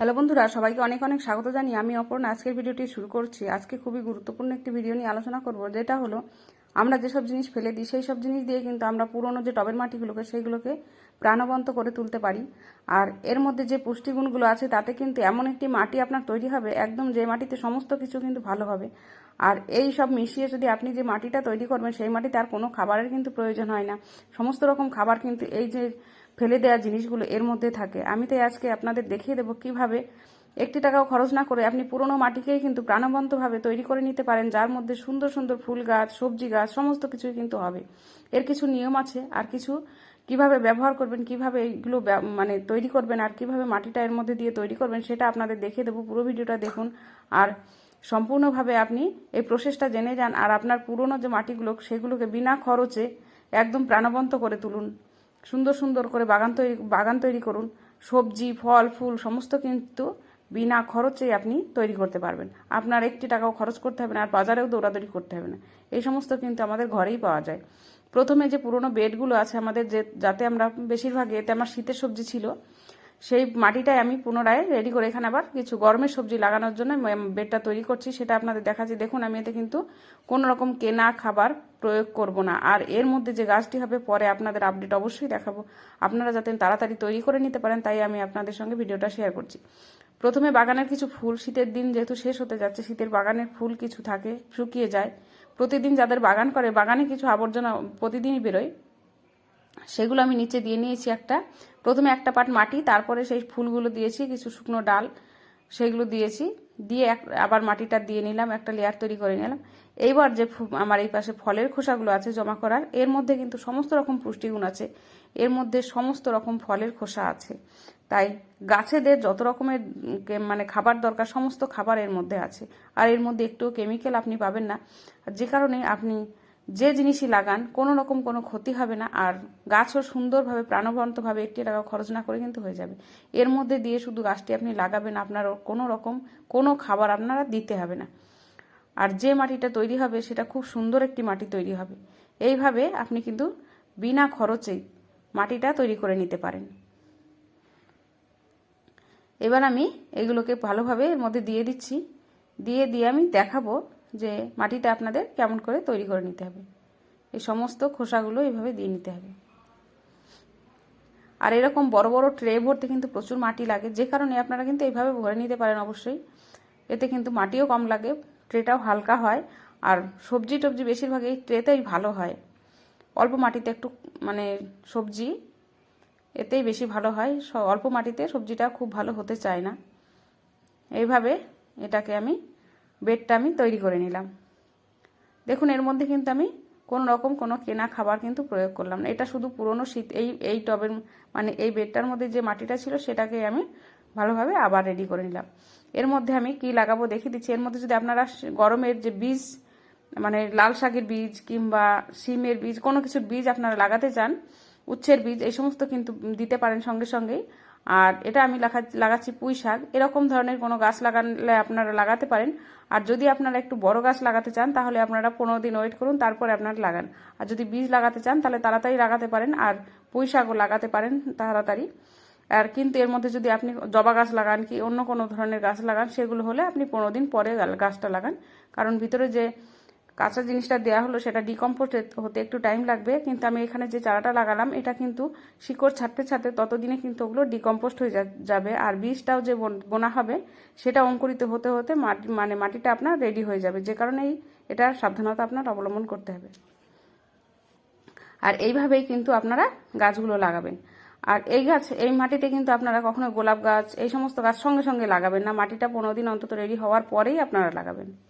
Hello বন্ধুরা, সবাইকে অনেক অনেক স্বাগত জানি আমি অপর্ণা। আজকের ভিডিওটি শুরু করছি। আজকে খুবই গুরুত্বপূর্ণ একটি ভিডিও নিয়ে আলোচনা করব, যেটা হলো আমরা যেসব জিনিস ফেলে দিই, সেই সব জিনিস দিয়ে কিন্তু আমরা পুরনো যে টবের মাটিগুলোকে, সেইগুলোকে প্রাণবন্ত করে তুলতে পারি। আর এর মধ্যে যে পুষ্টিগুণগুলো আছে, তাতে কিন্তু এমন একটি মাটি আপনার তৈরি হবে, একদম যে মাটিতে সমস্ত কিছু কিন্তু ভালো হবে। আর এই সব মিশিয়ে যদি আপনি যে মাটিটা তৈরি করবেন, সেই মাটিতে আর কোনো খাবারের কিন্তু প্রয়োজন হয় না। সমস্ত রকম খাবার কিন্তু এই যে ফেলে দেওয়া জিনিসগুলো এর মধ্যে থাকে। আমি তাই আজকে আপনাদের দেখিয়ে দেবো কীভাবে একটি টাকাও খরচ না করে আপনি পুরনো মাটিকেই কিন্তু প্রাণবন্তভাবে তৈরি করে নিতে পারেন, যার মধ্যে সুন্দর সুন্দর ফুল গাছ, সবজি গাছ, সমস্ত কিছুই কিন্তু হবে। এর কিছু নিয়ম আছে, আর কিছু কীভাবে ব্যবহার করবেন, কীভাবে এইগুলো মানে তৈরি করবেন, আর কীভাবে মাটিটা এর মধ্যে দিয়ে তৈরি করবেন, সেটা আপনাদের দেখিয়ে দেবো। পুরো ভিডিওটা দেখুন, আর সম্পূর্ণভাবে আপনি এই প্রসেসটা জেনে যান, আর আপনার পুরনো যে মাটিগুলো, সেগুলোকে বিনা খরচে একদম প্রাণবন্ত করে তুলুন। সুন্দর সুন্দর করে বাগান তৈরি বাগান তৈরি করুন। সবজি, ফল, ফুল, সমস্ত কিন্তু বিনা খরচেই আপনি তৈরি করতে পারবেন। আপনার একটি টাকাও খরচ করতে হবে না, আর বাজারেও দৌড়াদৌড়ি করতে হবে না। এই সমস্ত কিন্তু আমাদের ঘরেই পাওয়া যায়। প্রথমে যে পুরনো বেডগুলো আছে আমাদের, যে, যাতে আমরা বেশিরভাগ এতে আমার শীতের সবজি ছিল সেই মাটিটাই আমি পুনরায় রেডি করে এখানে আবার কিছু গরমের সবজি লাগানোর জন্য বেডটা তৈরি করছি, সেটা আপনাদের দেখাচ্ছি। দেখুন, আমি এতে কিন্তু কোনো রকম কেনা খাবার প্রয়োগ করব না। আর এর মধ্যে যে গাছটি হবে, পরে আপনাদের আপডেট অবশ্যই দেখাবো। আপনারা যাতে তাড়াতাড়ি তৈরি করে নিতে পারেন, তাই আমি আপনাদের সঙ্গে ভিডিওটা শেয়ার করছি। প্রথমে বাগানের কিছু ফুল, শীতের দিন যেহেতু শেষ হতে যাচ্ছে, শীতের বাগানের ফুল কিছু থাকে, শুকিয়ে যায়। প্রতিদিন যাদের বাগান করে, বাগানে কিছু আবর্জনা প্রতিদিনই বেরোয়। সেগুলো আমি নিচে দিয়ে নিয়েছি একটা। প্রথমে একটা পাট মাটি, তারপরে সেই ফুলগুলো দিয়েছি, কিছু শুকনো ডাল, সেগুলো দিয়েছি। দিয়ে এক, আবার মাটিটা দিয়ে নিলাম, একটা লেয়ার তৈরি করে নিলাম। এইবার যে আমার এই পাশে ফলের খোসাগুলো আছে জমা করার, এর মধ্যে কিন্তু সমস্ত রকম পুষ্টিগুণ আছে। এর মধ্যে সমস্ত রকম ফলের খোসা আছে। তাই গাছেদের যত রকমের মানে খাবার দরকার, সমস্ত খাবার এর মধ্যে আছে। আর এর মধ্যে একটু কেমিক্যাল আপনি পাবেন না। যে কারণে আপনি যে জিনিসই লাগান, কোনো রকম কোনো ক্ষতি হবে না। আর গাছও সুন্দরভাবে, প্রাণবন্তভাবে একটি টাকা খরচ না করে কিন্তু হয়ে যাবে। এর মধ্যে দিয়ে শুধু গাছটি আপনি লাগাবেন আপনার কোনো রকম কোনো খাবার আপনারা দিতে হবে না। আর যে মাটিটা তৈরি হবে, সেটা খুব সুন্দর একটি মাটি তৈরি হবে। এইভাবে আপনি কিন্তু বিনা খরচেই মাটিটা তৈরি করে নিতে পারেন। এবার আমি এগুলোকে ভালোভাবে এর মধ্যে দিয়ে দিচ্ছি। দিয়ে দিয়ে আমি দেখাবো যে মাটিটা আপনাদের কেমন করে তৈরি করে নিতে হবে। এই সমস্ত খোসাগুলো এইভাবে দিয়ে নিতে হবে। আর এরকম বড় বড় ট্রে ভরতে কিন্তু প্রচুর মাটি লাগে। যে কারণে আপনারা কিন্তু এইভাবে ভরে নিতে পারেন অবশ্যই। এতে কিন্তু মাটিও কম লাগে, ট্রেটাও হালকা হয়, আর সবজি টবজি বেশিরভাগ এই ট্রেতেই ভালো হয়। অল্প মাটিতে একটু মানে সবজি এতেই বেশি ভালো হয়। অল্প মাটিতে সবজিটা খুব ভালো হতে চায় না। এইভাবে এটাকে আমি বেডটা আমি তৈরি করে নিলাম। দেখুন, এর মধ্যে কিন্তু আমি কোনো রকম কোনো কেনা খাবার কিন্তু প্রয়োগ করলাম না। এটা শুধু পুরনো শীত, এই এই টবের মানে এই বেডটার মধ্যে যে মাটিটা ছিল সেটাকে আমি ভালোভাবে আবার রেডি করে নিলাম। এর মধ্যে আমি কি লাগাবো দেখিয়ে দিচ্ছি। এর মধ্যে যদি আপনারা গরমের যে বীজ মানে লাল শাকের বীজ কিংবা সিমের বীজ, কোনো কিছুর বীজ আপনারা লাগাতে চান, উচ্ছের বীজ, এই সমস্ত কিন্তু দিতে পারেন সঙ্গে সঙ্গেই। আর এটা আমি লাগা লাগাচ্ছি পুঁই শাক। এরকম ধরনের কোনো গাছ লাগালে আপনারা লাগাতে পারেন। আর যদি আপনারা একটু বড় গাছ লাগাতে চান, তাহলে আপনারা পনেরো দিন ওয়েট করুন, তারপরে আপনারা লাগান। আর যদি বীজ লাগাতে চান, তাহলে তাড়াতাড়ি লাগাতে পারেন আর পুঁই শাকও লাগাতে পারেন তাড়াতাড়ি। আর কিন্তু এর মধ্যে যদি আপনি জবা গাছ লাগান কি অন্য কোনো ধরনের গাছ লাগান, সেগুলো হলে আপনি পনেরো দিন পরে গাছটা লাগান। কারণ ভিতরে যে কাঁচা জিনিসটা দেওয়া হলো, সেটা ডিকম্পোস্ট হতে একটু টাইম লাগবে, কিন্তু আমি এখানে যে চারাটা লাগালাম, এটা কিন্তু শিকড় ছাড়তে ছাড়তে ততদিনে কিন্তু ওগুলো ডিকম্পোস্ট হয়ে যাবে, আর বীজটাও যে বন- হবে, সেটা অঙ্কুরিত হতে হতে মাটি মানে মাটিটা আপনার রেডি হয়ে যাবে। যে কারণেই এটা সাবধানতা আপনার অবলম্বন করতে হবে। আর এইভাবেই কিন্তু আপনারা গাছগুলো লাগাবেন। আর এই গাছ, এই মাটিতে কিন্তু আপনারা কখনো গোলাপ গাছ, এই সমস্ত গাছ সঙ্গে সঙ্গে লাগাবেন না। মাটিটা পনেরো দিন অন্তত রেডি হওয়ার পরেই আপনারা লাগাবেন।